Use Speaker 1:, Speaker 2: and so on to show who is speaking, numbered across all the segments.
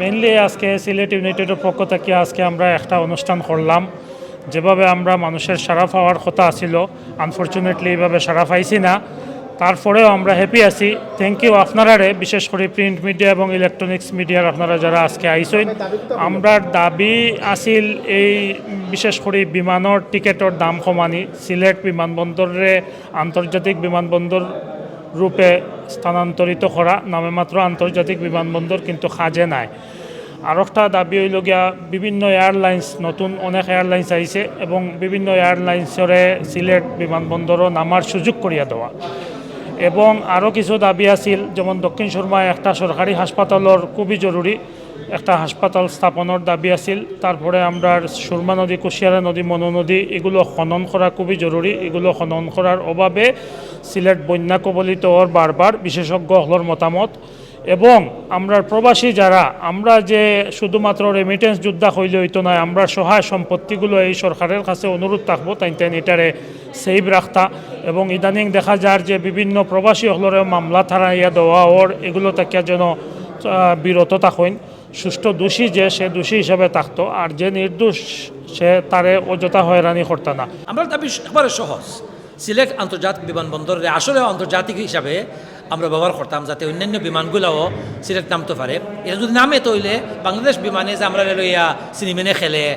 Speaker 1: Mainly আজকে সিলেট ইউনাইটেডের পক্ষ থেকে আজকে আমরা একটা অনুষ্ঠান করলাম, যেভাবে আমরা মানুষের সারা পাওয়ার কথা আছিল। আনফর্চুনেটলি এইভাবে সারা পাইছি না। তারপরেও আমরা হ্যাপি আছি। থ্যাংক ইউ আপনারারে, বিশেষ করে প্রিন্ট মিডিয়া এবং ইলেকট্রনিক্স মিডিয়ার আপনারা যারা আজকে আইসইন আমরা দাবি আছিল এই বিশেষ করে বিমানের টিকেটের দাম কমানি। সিলেট বিমানবন্দরে আন্তর্জাতিক বিমানবন্দর রূপে স্থানান্তরিত করা নামে মাত্র আন্তর্জাতিক বিমানবন্দর কিন্তু সাজে নাই। আর একটা দাবি হইল গিয়া বিভিন্ন এয়ারলাইন্স নতুন অনেক এয়ারলাইন্স আইছে এবং বিভিন্ন এয়ারলাইন্সরে সিলেট বিমানবন্দরও নামার সুযোগ করিয়া দেওয়া এবং আরও কিছু দাবি আছিল, যেমন দক্ষিণ সুরমায় একটা সরকারি হাসপাতালের খুবই জরুরি একটা হাসপাতাল স্থাপনের দাবি আছিল। তারপরে আমরা সুরমা নদী, কুশিয়ারা নদী, মনো নদী, এগুলো খনন করা খুবই জরুরি। এগুলো খনন করার অভাবে সিলেট বন্যা কবলিত ওর বারবার বিশেষজ্ঞ হলর মতামত। এবং আমরা প্রবাসী যারা, আমরা যে শুধুমাত্র রেমিটেন্স যোদ্ধা হইলে হইতো নয় আমরা সহায় সম্পত্তিগুলো এই সরকারের কাছে অনুরোধ থাকব, তাই তাই এটারে সেভ রাখতা। এবং ইদানিং দেখা যার যে বিভিন্ন প্রবাসী হলরে মামলা থারাইয়া দেওয়া, ওর এগুলো তাকে যেন বিরত থাকেন। সুষ্ঠু দোষী যে, সে দোষী হিসাবে থাকতো, আর যে নির্দোষ, সে তারে অযথা হয়রানি করতো না।
Speaker 2: আমরা দাবি সহজ। সিলেট আন্তর্জাতিক বিমানবন্দরে আসলে আন্তর্জাতিক হিসাবে আমরা ব্যবহার করতাম যাতে অন্যান্য বিমানগুলোও সিলেট নামতে পারে। এটা যদি নামে তৈলে বাংলাদেশ বিমানে যে আমরা লইয়া সিনেমেনে খেলে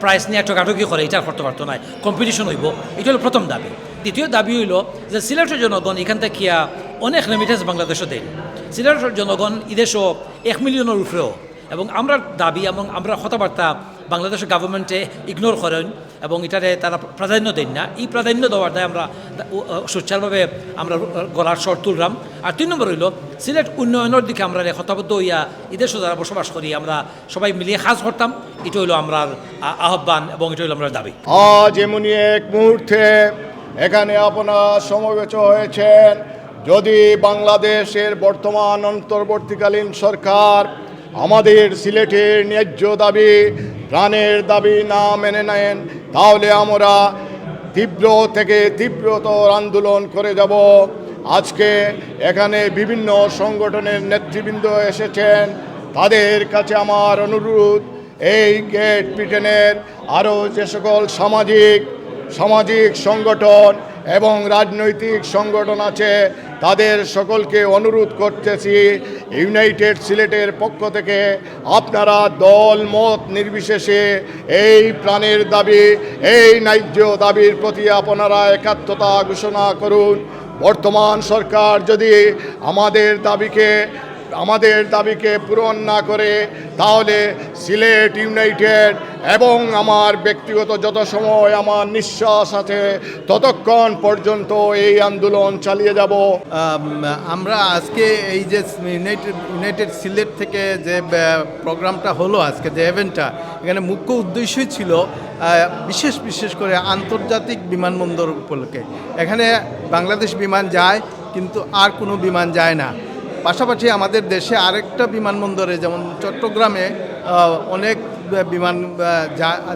Speaker 2: প্রাইস নিয়ে ঠকাঠকি করে, এটা করতে পারতো না কম্পিটিশন হইব। এটা হলো প্রথম দাবি। দ্বিতীয় দাবি হইল যে সিলেটের জনগণ এখান থেকে অনেক রেমিটেন্স বাংলাদেশও দেয়। সিলেটের জনগণ এদেশও এক মিলিয়নের উপরেও। এবং আমরা দাবি এবং আমরা কথাবার্তা বাংলাদেশের গভর্নমেন্টে ইগনোর করেন। এবং এটারে তারা প্রাধান্য দেন না। এই প্রাধান্য দেওয়ার দায় আমরা, সুচারভাবে আমরা, গলার শর তুললাম। আর তিন নম্বর হইল, সিলেট উন্নয়নের দিকে আমরা হতাবদ্ধ হইয়া এদেশে যারা বসবাস করি, আমরা সবাই মিলিয়ে কাজ করতাম। এটা হইল আমরা আহ্বান এবং এটা হইল আমরা দাবি।
Speaker 3: আজ এমনই এক মুহূর্তে এখানে আপনার সমবেত হয়েছেন। যদি বাংলাদেশের বর্তমান অন্তর্বর্তীকালীন সরকার আমাদের সিলেটের ন্যায্য দাবি প্রাণের দাবি না মেনে নেন, তাহলে আমরা তীব্র থেকে তীব্রতর আন্দোলন করে যাব। আজকে এখানে বিভিন্ন সংগঠনের নেতৃবৃন্দ এসেছেন। তাদের কাছে আমার অনুরোধ, এই গেট ব্রিটেনের আরও যে সকল সামাজিক সামাজিক সংগঠন এবং রাজনৈতিক সংগঠন আছে তাদের সকলকে অনুরোধ করতেছি ইউনাইটেড সিলেটের পক্ষ থেকে আপনারা দল, মত নির্বিশেষে এই প্রাণের দাবি, এই ন্যায্য দাবির প্রতি আপনারা একাত্মতা ঘোষণা করুন। বর্তমান সরকার যদি আমাদের দাবিকে আমাদের দাবিকে পূরণ না করে তাহলে সিলেট ইউনাইটেড এবং আমার ব্যক্তিগত যত সময় আমার নিঃশ্বাস আছে, ততক্ষণ পর্যন্ত এই আন্দোলন চালিয়ে যাব।
Speaker 4: আমরা আজকে এই যে ইউনাইটেড ইউনাইটেড সিলেট থেকে যে প্রোগ্রামটা হলো আজকে, যে ইভেন্টটা এখানে মুখ্য উদ্দেশ্যই ছিল বিশেষ বিশেষ করে আন্তর্জাতিক বিমানবন্দর উপলক্ষে। এখানে বাংলাদেশ বিমান যায়, কিন্তু আর কোনো বিমান যায় না। পাশাপাশি আমাদের দেশে আরেকটা বিমানবন্দরে, যেমন চট্টগ্রামে অনেক বিমান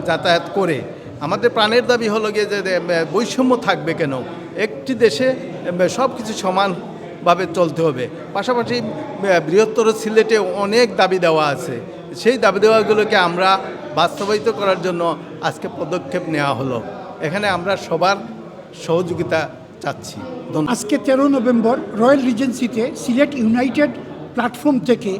Speaker 4: যাতায়াত করে। আমাদের প্রাণের দাবি হলো গিয়ে যে বৈষম্য থাকবে কেন? একটি দেশে সব কিছু সমানভাবে চলতে হবে। পাশাপাশি বৃহত্তর সিলেটে অনেক দাবি দেওয়া আছে। সেই দাবি দেওয়াগুলোকে আমরা বাস্তবায়িত করার জন্য আজকে পদক্ষেপ নেওয়া হলো। এখানে আমরা সবার সহযোগিতা চাচ্ছি।
Speaker 5: আজকে তেরো নভেম্বর রয়্যাল রিজেন্সিতে সিলেট ইউনাইটেড প্ল্যাটফর্ম থেকে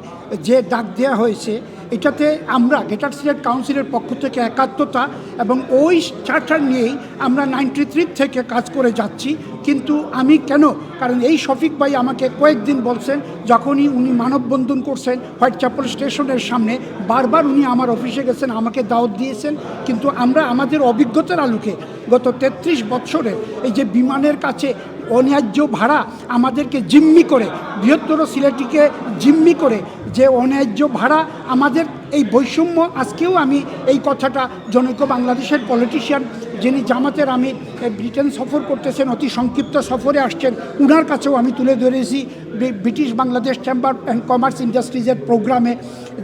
Speaker 5: যে ডাক দেওয়া হয়েছে, এটাতে আমরা গেটার সিলেট কাউন্সিলের পক্ষ থেকে একাত্মতা এবং ওই চার্টার নিয়েই আমরা নাইনটি থ্রি থেকে কাজ করে যাচ্ছি। কিন্তু আমি কেন? কারণ এই শফিক ভাই আমাকে কয়েকদিন বলছেন, যখনই উনি মানববন্ধন করছেন হোয়াইট চ্যাপেল স্টেশনের সামনে, বারবার উনি আমার অফিসে গেছেন, আমাকে দাওয়াত দিয়েছেন। কিন্তু আমরা আমাদের অভিজ্ঞতার আলোকে গত তেত্রিশ বছরে এই যে বিমানের কাছে অন্যায্য ভাড়া আমাদেরকে জিম্মি করে, বৃহত্তর সিলেটিকে জিম্মি করে যে অন্যায্য ভাড়া আমাদের এই বৈষম্য, আজকেও আমি এই কথাটা জনৈক বাংলাদেশের পলিটিশিয়ান যিনি জামাতের আমির এ, ব্রিটেন সফর করতেছেন অতি সংক্ষিপ্ত সফরে আসছেন উনার কাছেও আমি তুলে ধরেছি British Bangladesh chamber and commerce ইন্ডাস্ট্রিজের প্রোগ্রামে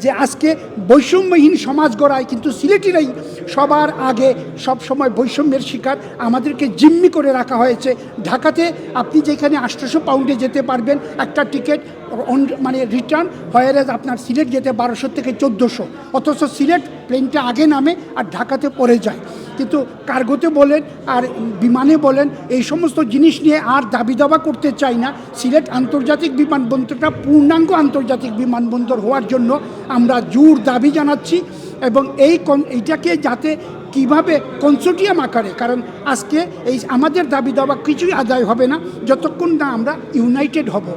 Speaker 5: যে আজকে বৈষম্যহীন সমাজ গড়ায় কিন্তু সিলেটিরাই সবার আগে সব সময় বৈষম্যের শিকার আমাদেরকে জিম্মি করে রাখা হয়েছে। ঢাকাতে আপনি যেখানে আটশোশো পাউন্ডে যেতে পারবেন একটা টিকিট মানে রিটার্ন হয়ারেজ আপনার সিলেট যেতে বারোশো থেকে চোদ্দোশো। অথচ সিলেট প্লেনটা আগে নামে আর ঢাকাতে পড়ে যায়। কিন্তু কার্গোতে বলেন আর বিমানে বলেন, এই সমস্ত জিনিস নিয়ে আর দাবি দাবা করতে চাই না। সিলেট আন্তর্জাতিক বিমানবন্দরটা পূর্ণাঙ্গ আন্তর্জাতিক বিমানবন্দর হওয়ার জন্য আমরা জোর দাবি জানাচ্ছি এবং এই এইটাকে যাতে কীভাবে কনসোর্টিয়াম আকারে, কারণ আজকে এই আমাদের দাবি দাবা কিছুই আদায় হবে না, যতক্ষণ না আমরা ইউনাইটেড হব।